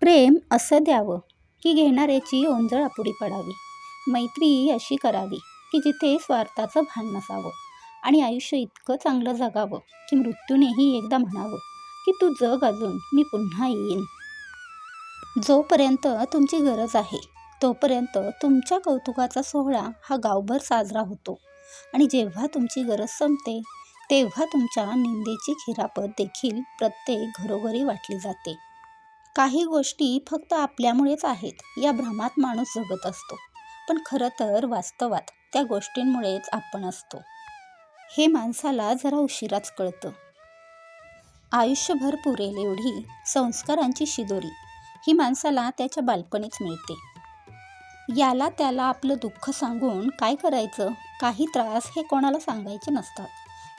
प्रेम असं द्यावं की घेणाऱ्याची ओंजळ अपुरी पडावी. मैत्री अशी करावी की जिथे स्वार्थाचं भान नसावं आणि आयुष्य इतकं चांगलं जगावं की मृत्यूनेही एकदा म्हणावं की तू जग अजून मी पुन्हा येईन. जोपर्यंत तुमची गरज आहे तोपर्यंत तुमच्या कौतुकाचा सोहळा हा गावभर साजरा होतो आणि जेव्हा तुमची गरज संपते तेव्हा तुमच्या निंदेची खिरापत देखील प्रत्येक घरोघरी वाटली जाते. काही गोष्टी फक्त आपल्यामुळेच आहेत. या भ्रमात माणूस जगत असतो. पण खरं तर वास्तवात त्या गोष्टींमुळेच आपण असतो. हे माणसाला जरा उशिराच कळतं. आयुष्यभर पुरेल एवढी संस्कारांची शिदोरी ही माणसाला त्याच्या बालपणीच मिळते. याला त्याला आपलं दुःख सांगून काय करायचं? काही त्रास हे कोणाला सांगायचे नसतात.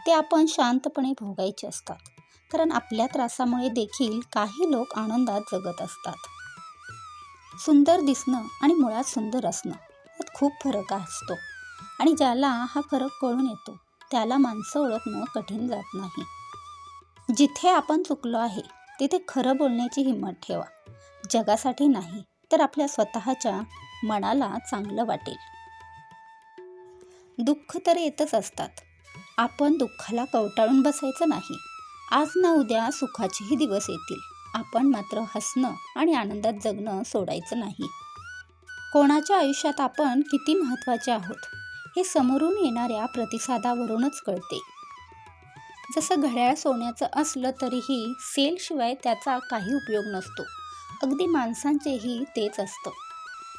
ते आपण शांतपणे भोगायचे असतात. कारण आपल्या त्रासामुळे देखील काही लोक आनंदात जगत असतात. सुंदर दिसणं आणि मुळात सुंदर असणं यात खूप फरक असतो. आणि ज्याला हा फरक कळून येतो त्याला माणसं ओळखणं कठीण जात नाही. जिथे आपण चुकलो आहे तिथे खरं बोलण्याची हिंमत ठेवा. जगासाठी नाही तर आपल्या स्वतःच्या मनाला चांगलं वाटेल. दुःख तर येतच असतात. आपण दुःखाला कवटाळून बसायचं नाही. आज ना उद्या सुखाचेही दिवस येतील. आपण मात्र हसणं आणि आनंदात जगणं सोडायचं नाही. कोणाच्या आयुष्यात आपण किती महत्त्वाचे आहोत हे समोरून येणाऱ्या प्रतिसादावरूनच कळते. जसं घड्याळ सोन्याचं असलं तरीही सेलशिवाय त्याचा काही उपयोग नसतो. अगदी माणसांचेही तेच असतं.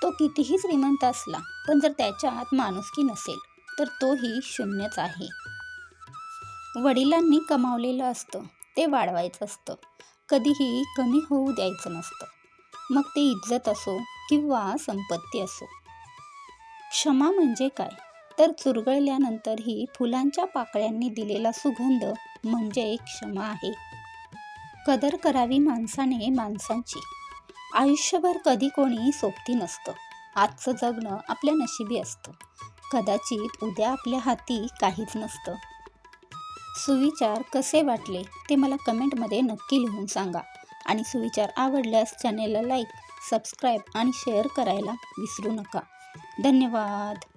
तो कितीही श्रीमंत असला पण जर त्याच्यात माणुसकी नसेल तर तोही शून्यच आहे. वडिलांनी कमावलेलं असतं ते वाढवायचं असतं. कधीही कमी होऊ द्यायचं नसतं. मग ते इज्जत असो किंवा संपत्ती असो. क्षमा म्हणजे काय? तर चुरगळल्यानंतरही फुलांच्या पाकळ्यांनी दिलेला सुगंध म्हणजे एक क्षमा आहे. कदर करावी माणसाने माणसांची. आयुष्यभर कधी कोणी सोबती नसतं. आजचं जगणं आपल्या नशिबी असतं. कदाचित उद्या आपल्या हाती काहीच नसतं. सुविचार कसे वाटले ते मला कमेंटमध्ये नक्की लिहून सांगा. आणि सुविचार आवडल्यास चॅनेलला लाईक सबस्क्राईब आणि शेअर करायला विसरू नका. धन्यवाद.